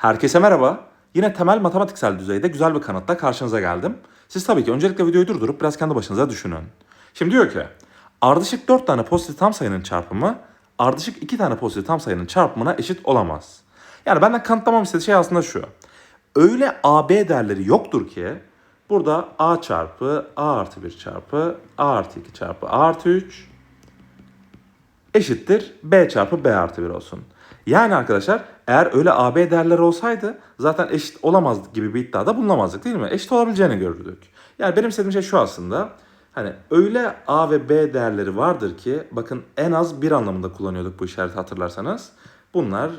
Herkese merhaba. Yine temel matematiksel düzeyde güzel bir kanıtla karşınıza geldim. Siz tabii ki öncelikle videoyu durdurup biraz kendi başınıza düşünün. Şimdi diyor ki ardışık 4 tane pozitif tam sayının çarpımı ardışık 2 tane pozitif tam sayının çarpımına eşit olamaz. Yani benden kanıtlamam istediği şey aslında şu. Öyle AB değerleri yoktur ki burada A çarpı A artı 1 çarpı A artı 2 çarpı A artı 3 eşittir B çarpı B artı 1 olsun. Yani arkadaşlar eğer öyle AB değerleri olsaydı zaten eşit olamaz gibi bir iddiada bulunamazdık değil mi? Eşit olabileceğini görürdük. Yani benim istediğim şey şu aslında. Hani öyle A ve B değerleri vardır ki bakın en az bir anlamında kullanıyorduk bu işareti hatırlarsanız. Bunlar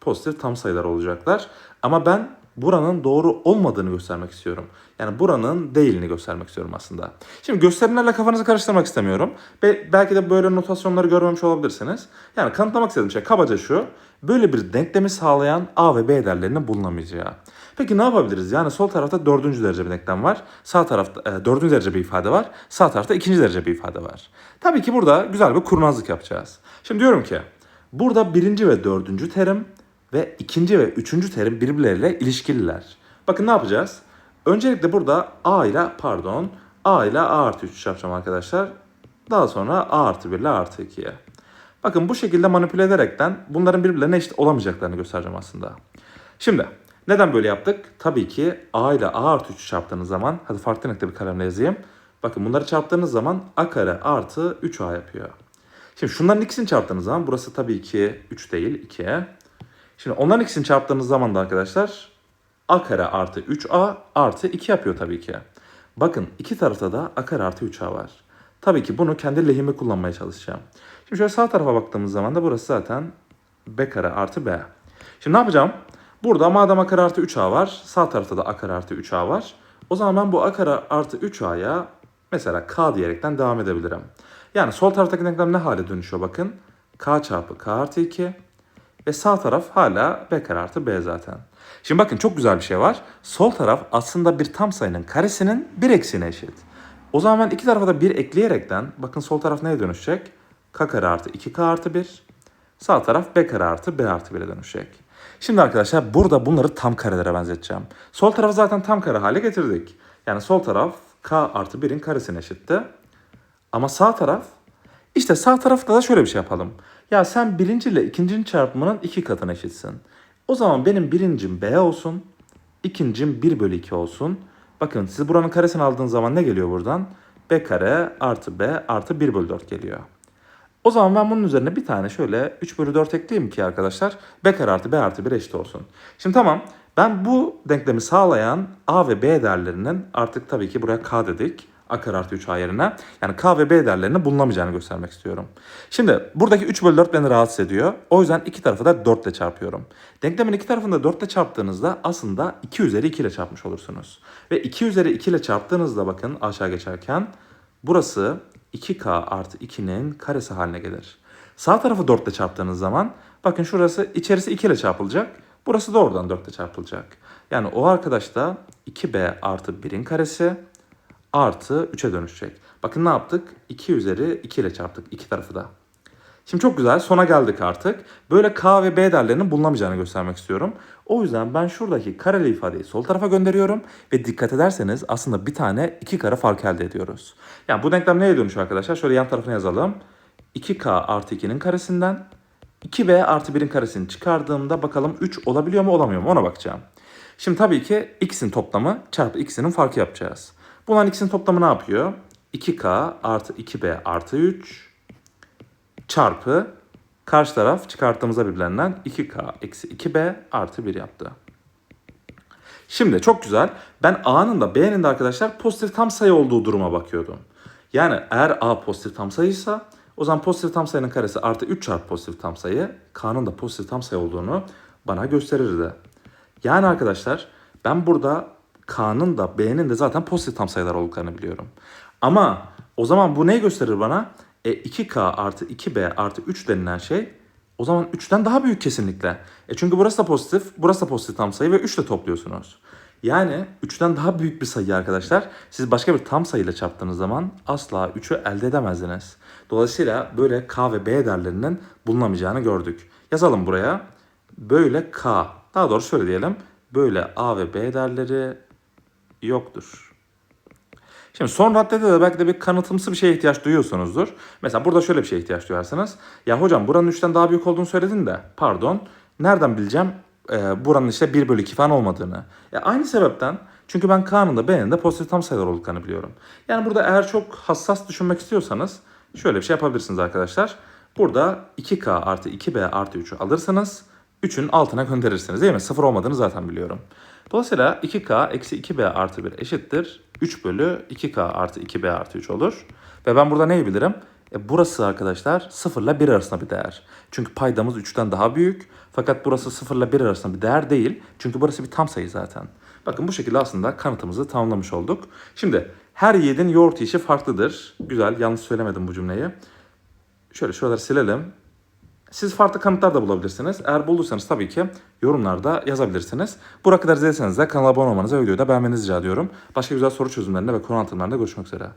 pozitif tam sayılar olacaklar. Ama ben buranın doğru olmadığını göstermek istiyorum. Yani buranın değilini göstermek istiyorum aslında. Şimdi gösterimlerle kafanızı karıştırmak istemiyorum. Be- belki de böyle notasyonları görmemiş olabilirsiniz. Yani kanıtlamak istediğim şey kabaca şu. Böyle bir denklemi sağlayan A ve B değerlerinin bulunamayacağı. Peki ne yapabiliriz? Yani sol tarafta dördüncü derece bir denklem var. Sağ tarafta e, dördüncü derece bir ifade var. Sağ tarafta ikinci derece bir ifade var. Tabii ki burada güzel bir kurnazlık yapacağız. Şimdi diyorum ki burada birinci ve dördüncü terim ve ikinci ve üçüncü terim birbirleriyle ilişkililer. Bakın ne yapacağız? Öncelikle burada A ile pardon A ile A artı 3 çarpacağım arkadaşlar. Daha sonra A artı 1 ile artı 2'ye. Bakın bu şekilde manipüle ederekten bunların birbirlerine eşit olamayacaklarını göstereceğim aslında. Şimdi neden böyle yaptık? Tabii ki A ile A artı 3 çarptığınız zaman, hadi farklı renkte bir kalemle yazayım. Bakın bunları çarptığınız zaman A kare artı 3A yapıyor. Şimdi şunların ikisini çarptığınız zaman burası tabii ki 3 değil 2'ye. Şimdi onların ikisini çarptığınız zaman da arkadaşlar a kare artı 3a artı 2 yapıyor tabii ki. Bakın iki tarafta da a kare artı 3a var. Tabii ki bunu kendi lehime kullanmaya çalışacağım. Şimdi şöyle sağ tarafa baktığımız zaman da burası zaten b kare artı b. Şimdi ne yapacağım? Burada madem a kare artı 3a var, sağ tarafta da a kare artı 3a var. O zaman ben bu a kare artı 3a'ya mesela k diyerekten devam edebilirim. Yani sol taraftaki denklem ne hale dönüşüyor bakın. k çarpı k artı 2 ve sağ taraf hala b kare artı b zaten. Şimdi bakın çok güzel bir şey var. Sol taraf aslında bir tam sayının karesinin bir eksiğine eşit. O zaman ben iki tarafa da bir ekleyerekten bakın sol taraf neye dönüşecek? k kare artı 2k artı 1. Sağ taraf b kare artı b artı 1'e dönüşecek. Şimdi arkadaşlar burada bunları tam karelere benzeteceğim. Sol tarafı zaten tam kare hale getirdik. Yani sol taraf k artı 1'in karesine eşitti. Ama sağ taraf işte sağ tarafta da şöyle bir şey yapalım. Ya sen birinci ile ikincinin çarpımının iki katına eşitsin. O zaman benim birincim B olsun. ikincim 1 bölü 2 olsun. Bakın siz buranın karesini aldığınız zaman ne geliyor buradan? B kare artı B artı 1 bölü 4 geliyor. O zaman ben bunun üzerine bir tane şöyle 3 bölü 4 ekleyeyim ki arkadaşlar B kare artı B artı 1 eşit olsun. Şimdi tamam ben bu denklemi sağlayan A ve B değerlerinin artık tabii ki buraya K dedik. A kare artı 3A yerine. Yani K ve B değerlerinin bulunamayacağını göstermek istiyorum. Şimdi buradaki 3 bölü 4 beni rahatsız ediyor. O yüzden iki tarafı da 4 ile çarpıyorum. Denklemin iki tarafını da 4 ile çarptığınızda aslında 2 üzeri 2 ile çarpmış olursunuz. Ve 2 üzeri 2 ile çarptığınızda bakın aşağı geçerken burası 2K artı 2'nin karesi haline gelir. Sağ tarafı 4 ile çarptığınız zaman bakın şurası içerisi 2 ile çarpılacak. Burası da oradan 4 ile çarpılacak. Yani o arkadaş da 2B artı 1'in karesi artı 3'e dönüşecek. Bakın ne yaptık? 2 üzeri 2 ile çarptık iki tarafı da. Şimdi çok güzel sona geldik artık. Böyle K ve B değerlerinin bulunamayacağını göstermek istiyorum. O yüzden ben şuradaki kareli ifadeyi sol tarafa gönderiyorum. Ve dikkat ederseniz aslında bir tane iki kare fark elde ediyoruz. Yani bu denklem neye dönüşüyor arkadaşlar? Şöyle yan tarafına yazalım. 2K artı 2'nin karesinden 2B artı 1'in karesini çıkardığımda bakalım 3 olabiliyor mu olamıyor mu ona bakacağım. Şimdi tabii ki x'in toplamı çarpı x'inin farkı yapacağız. Bunların ikisinin toplamı ne yapıyor? 2k artı 2b artı 3 çarpı karşı taraf çıkarttığımızda birbirlerinden 2k eksi 2b artı 1 yaptı. Şimdi çok güzel. Ben a'nın da b'nin de arkadaşlar pozitif tam sayı olduğu duruma bakıyordum. Yani eğer a pozitif tam sayıysa o zaman pozitif tam sayının karesi artı 3 çarpı pozitif tam sayı k'nın da pozitif tam sayı olduğunu bana gösterirdi. Yani arkadaşlar ben burada K'nın da B'nin de zaten pozitif tam sayılar olduklarını biliyorum. Ama o zaman bu neyi gösterir bana? E 2K artı 2B artı 3 denilen şey o zaman 3'ten daha büyük kesinlikle. E çünkü burası da pozitif, burası da pozitif tam sayı ve 3 ile topluyorsunuz. Yani 3'ten daha büyük bir sayı arkadaşlar. Siz başka bir tam sayıyla çarptığınız zaman asla 3'ü elde edemezdiniz. Dolayısıyla böyle K ve B değerlerinin bulunamayacağını gördük. Yazalım buraya. Böyle K Daha doğrusu şöyle diyelim. Böyle A ve B değerleri yoktur. Şimdi son raddede de belki de bir kanıtımsı bir şeye ihtiyaç duyuyorsunuzdur. Mesela burada şöyle bir şeye ihtiyaç duyarsınız. Ya hocam buranın 3'ten daha büyük olduğunu söyledin de pardon nereden bileceğim e, buranın işte 1 bölü 2 falan olmadığını. Ya aynı sebepten çünkü ben K'nın da B'nin de pozitif tam sayılar olduklarını biliyorum. Yani burada eğer çok hassas düşünmek istiyorsanız şöyle bir şey yapabilirsiniz arkadaşlar. Burada 2K artı 2B artı 3'ü alırsınız. 3'ün altına gönderirsiniz değil mi? Sıfır olmadığını zaten biliyorum. Dolayısıyla 2K eksi 2B artı 1 eşittir. 3 bölü 2K artı 2B artı 3 olur. Ve ben burada neyi bilirim? E burası arkadaşlar 0 ile 1 arasında bir değer. Çünkü paydamız 3'ten daha büyük. Fakat burası 0 ile 1 arasında bir değer değil. Çünkü burası bir tam sayı zaten. Bakın bu şekilde aslında kanıtımızı tamamlamış olduk. Şimdi her yiğidin yoğurt yiyişi farklıdır. Güzel yanlış söylemedim bu cümleyi. Şöyle şuraları silelim. Siz farklı kanıtlar da bulabilirsiniz. Eğer bulursanız tabii ki yorumlarda yazabilirsiniz. Buraya kadar izlediyseniz de kanala abone olmanızı ve videoyu da beğenmenizi rica ediyorum. Başka güzel soru çözümlerinde ve konu anlatımlarında görüşmek üzere.